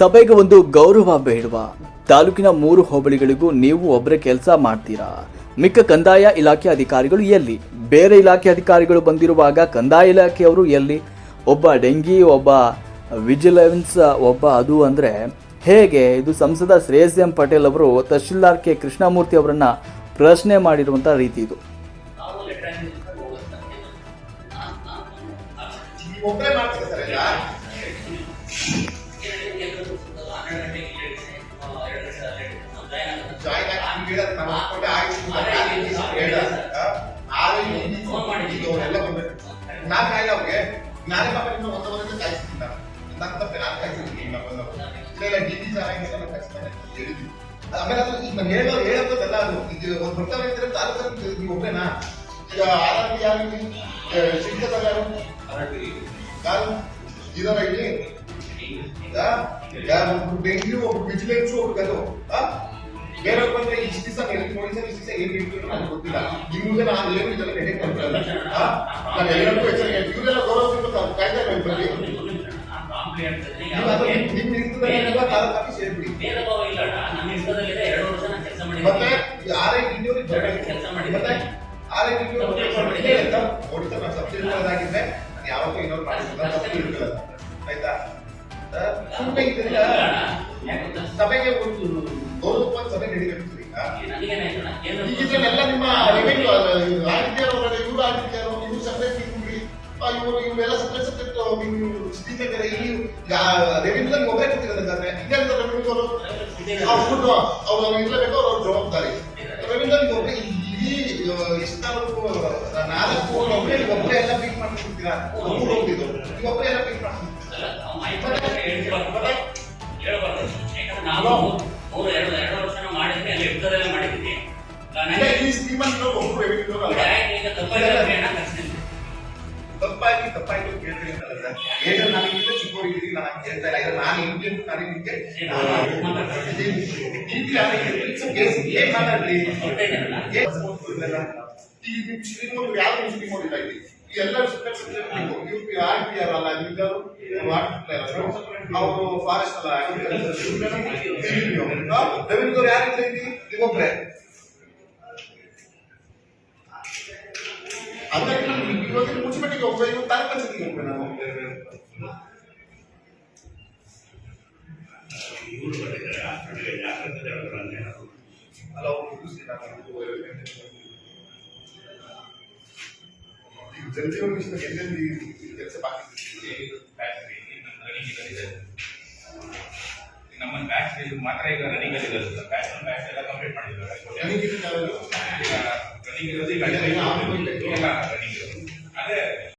ಸಭೆಗೆ ಒಂದು ಗೌರವ ಬೇಡವಾ. ತಾಲೂಕಿನ ಮೂರು ಹೋಬಳಿಗಳಿಗೂ ನೀವು ಒಬ್ಬರೇ ಕೆಲಸ ಮಾಡ್ತೀರಾ? ಮಿಕ್ಕ ಕಂದಾಯ ಇಲಾಖೆ ಅಧಿಕಾರಿಗಳು ಎಲ್ಲಿ? ಬೇರೆ ಇಲಾಖೆ ಅಧಿಕಾರಿಗಳು ಬಂದಿರುವಾಗ ಕಂದಾಯ ಇಲಾಖೆಯವರು ಎಲ್ಲಿ? ಒಬ್ಬ ಡೆಂಗಿ, ಒಬ್ಬ ವಿಜಿಲೆನ್ಸ್, ಒಬ್ಬ ಅದು ಅಂದರೆ ಹೇಗೆ? ಇದು ಸಂಸದ ಶ್ರೇಯಸ್ ಎಂ ಪಟೇಲ್ ಅವರು ತಹಶೀಲ್ದಾರ್ ಕೆ. ಕೃಷ್ಣಮೂರ್ತಿ ಅವರನ್ನು ಪ್ರಶ್ನೆ ಮಾಡಿರುವಂಥ ರೀತಿ ಇದು. ನಾನ್ ಕಾಯಿಲ್ಲ ಅವ್ರಿಗೆ ನಾನೇ ಪಾಪ ನಿಮ್ಮ ಒಂದು ವರ್ಷದಿಂದ ಕಾಯಿಸ್ತೀನಿ ನಾನು. ನನ್ನ ತಪ್ಪೆ ನಾನು ಕಾಯಿಸ್ತೀನಿ ನಿಮ್ಮ ಬಂದವರು. ಇಲ್ಲ ಡಿ ಡಿ ಚೆನ್ನಾಗಿಲ್ಲ ನಾನು ಕಾಯಿಸ್ತಾನೆ ಹೇಳಿದ್ವಿ ಆಮೇಲೆ ಅದು ಈಗ ನಾನು ಹೇಳೋ ಹೇಳೋದಲ್ಲ ಅದು ಈಗ ಒಂದು ಬರ್ತಾವೆ ಅಂದ್ರೆ ತಾಲೂಕಲ್ಲಿ ನೀವು ಒಬ್ಬರೇನಾ ಈಗ ಆರೋಗ್ಯ ಯಾರು ಶಿಕ್ಷಕರು ಯಾರು ಯಾರು ಇದಾರ ಇಲ್ಲಿ ಈಗ ಒಬ್ರು ಬೆಂಗಳೂರು ಒಬ್ರು ವಿಜಿಲೆನ್ಸ್ ಒಬ್ರು ಗದು ಬೇರೆ ಬಂದ್ರೆ ಇಷ್ಟು ದಿವಸ ಎಲ್ಲಿ ಪೊಲೀಸರು ಸರ್ ಇಷ್ಟು ದಿವಸ ಏನ್ ಇಟ್ಕೊಂಡು ನನಗೆ ಗೊತ್ತಿಲ್ಲ. ಮುಂದೆ ನಾನು ಏನು ಇದೆಲ್ಲ ಆ? ನಾನು ಎಲ್ಲರಿಗೂ ಎಚ್ಚರಿಕೆ ಇವ್ರೆಲ್ಲ ಗೌರವ ಕಾಯ್ದೆ ಆಫೀಸ್ ಹೇಳ್ಬಿಡಿ ಮತ್ತೆ ಆರೈ ಇನ್ನೂರು ಕೆಲ್ಸ ಮಾಡಿ. ಮತ್ತೆ ಆರೈ ಇನ್ನೂರು ಸರ್ ನಾನು ಸಬ್ಸಿಡಿ ಆಗಿದ್ದೆ ನಾನು ಯಾವತ್ತೂ ಇನ್ನೊಂದು ಆಯ್ತಾ? ಇದರಿಂದ ಸಭೆಗೆ ಒಂದು ಗೌರವ ನಿಮ್ಮ ರೆವೆನ್ಯೂ ಆಗಿದ್ಯಾರೋ ಇವರು ಆಗಿದ್ಯಾರೋ ಇವರು ಸಪ್ರೇಟ್ ಇಟ್ಬಿಡಿ ಇವರು ಇವೆಲ್ಲ ಸಪ್ರೇಟ್ ನೀವು ಸ್ಪೀಕರ್ ಇಲ್ಲಿ ರೆವೆನ್ಯೂ ಒಬ್ಬರೇ ಕೂತಿರೋದಂದ್ರೆ ಇದೇ ರೆವೆನ್ಯೂ ಅವರು ಅವ್ರು ಅವ್ರು ಇರಲೇಬೇಕು ಅವ್ರ ಜವಾಬ್ದಾರಿ. ರೆವೆನ್ಯೂ ಒಬ್ಬರೇ ಇಡೀ ಎಷ್ಟು ನಾಲ್ಕು ಒಬ್ಬರೇ ಒಬ್ಬರೇ ಎಲ್ಲ ಪೀಕ್ ಮಾಡ್ಕೊಡ್ತೀರಾ ಮೂರು ಹೋಗಿದ್ದು ಈಗ ಒಬ್ಬರೇ ಎಲ್ಲ ಪೀಕ್ ಮಾಡ್ಕೊಡ್ತೀರಾ ನಾವು ಮೂರು ಎರಡು ಎರಡು ವರ್ಷ ಮಾಡಿದ್ರೆ ಅಲ್ಲಿ ಇರ್ತದೆಲ್ಲ ನನಗೆ ಈ ಒಬ್ಬರು ಅಲ್ಲ ಈಗ ತಪ್ಪಾಗಿ ಅಣ್ಣ ಕರ್ಸ್ತೀನಿ ತಪ್ಪಾಗಿ ತಪ್ಪಾಗಿ ಅಂತ ಕೇಳ್ತೀನಿ ಅಂತಲ್ಲ ಸರ್. ಏನು ನಾನು ಹೇಳ್ತಾ ಇಲ್ಲ. ಇದು ನಾನು ಅಂತ ನಾನು ನಿಮಗೆ. ಏನ್ ಮಾತಾಡ್ಲಿ ಯಾವ ಶ್ರೀಮಂತರು ಇಲ್ಲ ಇಲ್ಲಿ? ಈ ಎಲ್ಲ U P R P R ಅಲ್ಲ ನಿಮ್ಗಾರು ಅವರು ಫಾರೆಸ್ಟ್ ಅಲ್ಲ ರೆವೆನ್ಯೂ ಯಾರು ಇಲ್ಲ? ಇಲ್ಲಿ ನೀವೊಬ್ರೆ ಅದಕ್ಕೆ ಇವಾಗ ಮುನ್ಸಿಪಾಲಿಟಿಗೆ ಹೋಗ್ಬೇಕು ಇವಾಗ ತಾಲೂಕು ಪಂಚಾಯತಿಗೆ ಹೋಗ್ಬೇಕು ನಾನು ಅಲ್ಲ ಅವ್ರು ಜನಜೀವನ ಮಿಷನ್ ಎಲ್ಲೆಲ್ಲಿ ಕೆಲಸ ನಮ್ಮ ಬ್ಯಾಚ್ ಮಾತ್ರ ಈಗ ರನ್ನಿಂಗ್ ಅಲ್ಲಿ ಇರೋದು ಬ್ಯಾಚ್ ಬ್ಯಾಚ್ ಎಲ್ಲ ಕಂಪ್ಲೀಟ್ ಮಾಡಿದ್ದಾರೆ ರನ್ನಿಂಗ್ ಯಾರು ರನ್ನಿಂಗ್ ಇರೋದು ಈಗ ರನ್ನಿಂಗ್ ಇರೋದು ಅದೇ